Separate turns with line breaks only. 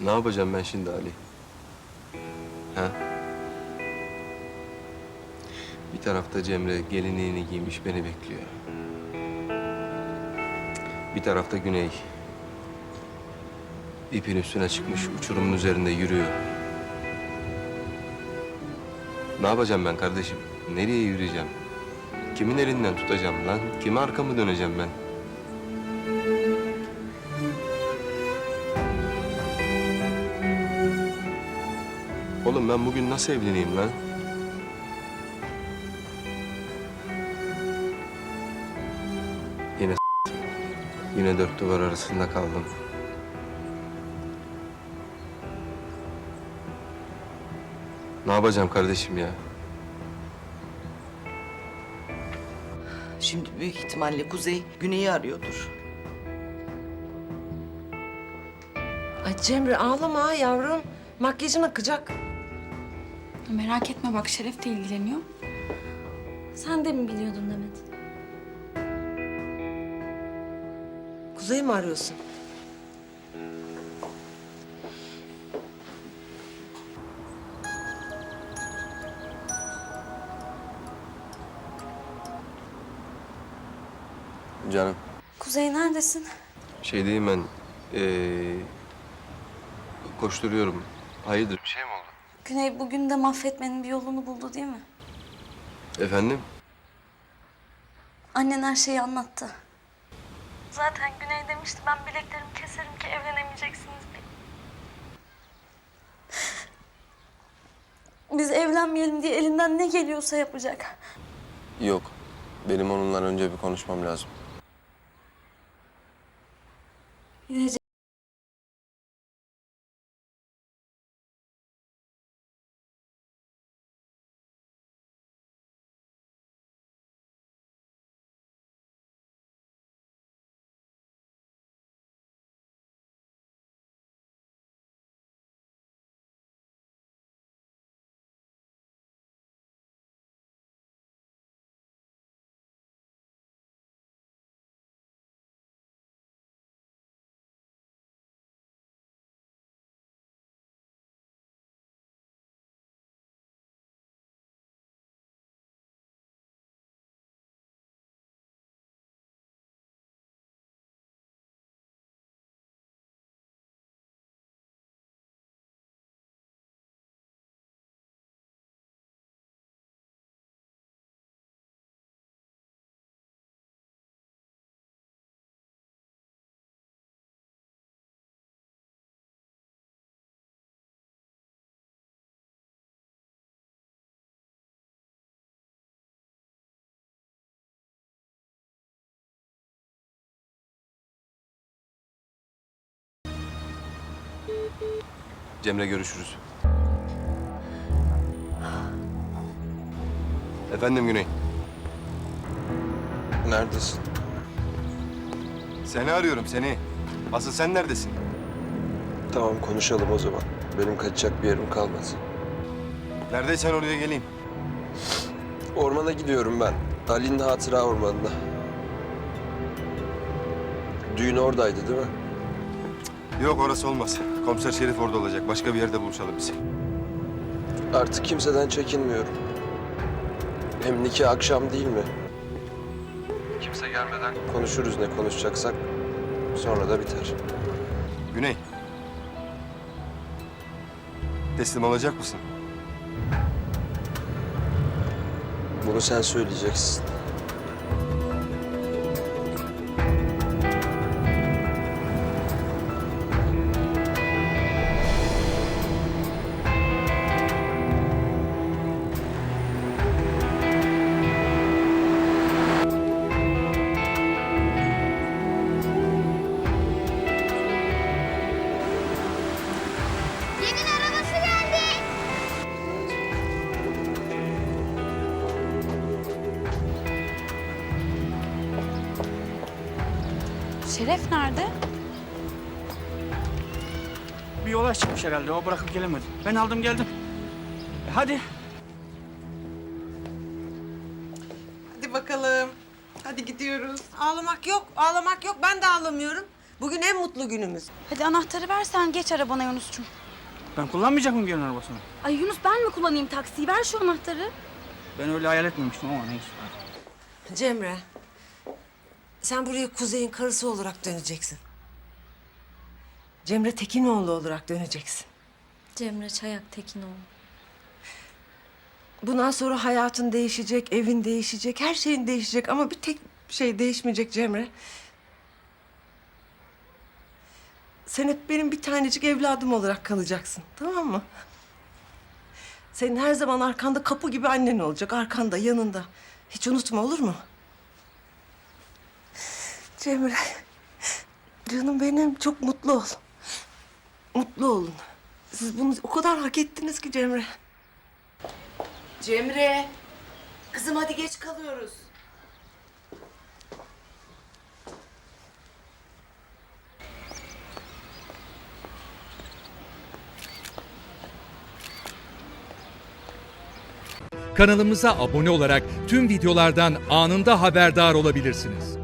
Ne yapacağım ben şimdi Ali? Ha? Bir tarafta Cemre gelinliğini giymiş beni bekliyor. Bir tarafta Güney. İpin üstüne çıkmış uçurumun üzerinde yürüyor. Ne yapacağım ben kardeşim? Nereye yürüyeceğim? Kimin elinden tutacağım lan? Kime arkamı döneceğim ben? Oğlum ben bugün nasıl evleneyim lan? Yine. Yine dört duvar arasında kaldım. Ne yapacağım kardeşim ya?
Şimdi büyük ihtimalle Kuzey Güney'i arıyordur.
Ay Cemre ağlama yavrum. Makyajın akacak.
Merak etme bak Şeref de ilgileniyor.
Sen de mi biliyordun Demet?
Kuzey'i mi arıyorsun?
Canım.
Kuzey neredesin?
Şey diyeyim ben. Ee, koşturuyorum. Hayırdır bir şey mi oldu?
Güney bugün de mahvetmenin bir yolunu buldu değil mi?
Efendim?
Annen her şeyi anlattı. Zaten Güney demişti ben bileklerimi keserim ki evlenemeyeceksiniz diye. Biz evlenmeyelim diye elinden ne geliyorsa yapacak.
Yok. Benim onunla önce bir konuşmam lazım.
Yine
Cemre görüşürüz. Efendim Güney.
Neredesin?
Seni arıyorum seni. Asıl sen neredesin?
Tamam konuşalım o zaman. Benim kaçacak bir yerim kalmadı.
Neredeysen oraya geleyim.
Ormana gidiyorum ben. Ali'nin hatıra ormanına. Düğün oradaydı değil mi?
Yok orası olmaz. Komiser Şerif orada olacak. Başka bir yerde buluşalım biz.
Artık kimseden çekinmiyorum. Hem nikah akşam değil mi? Kimse gelmeden konuşuruz ne konuşacaksak. Sonra da biter.
Güney. Teslim olacak mısın?
Bunu sen söyleyeceksin.
Şeref nerede?
Bir yola çıkmış herhalde. O bırakıp gelemedi. Ben aldım geldim. E, Hadi.
Hadi bakalım. Hadi gidiyoruz. Ağlamak yok, ağlamak yok. Ben de ağlamıyorum. Bugün en mutlu günümüz.
Hadi anahtarı versen geç arabana Yunus'cum.
Ben kullanmayacak mıyım gelin arabasını?
Ay Yunus ben mi kullanayım taksiyi? Ver şu anahtarı.
Ben öyle hayal etmemiştim ama neyse.
Cemre, sen buraya Kuzey'in karısı olarak döneceksin. Cemre Tekinoğlu olarak döneceksin.
Cemre Çayak Tekinoğlu.
Bundan sonra hayatın değişecek, evin değişecek, her şeyin değişecek ama bir tek şey değişmeyecek Cemre. Sen hep benim bir tanecik evladım olarak kalacaksın, tamam mı? Senin her zaman arkanda kapı gibi annen olacak, arkanda, yanında. Hiç unutma olur mu? Cemre, canım benim çok mutlu ol. Mutlu olun. Siz bunu o kadar hak ettiniz ki Cemre. Cemre. Kızım hadi geç kalıyoruz.
Kanalımıza abone olarak tüm videolardan anında haberdar olabilirsiniz.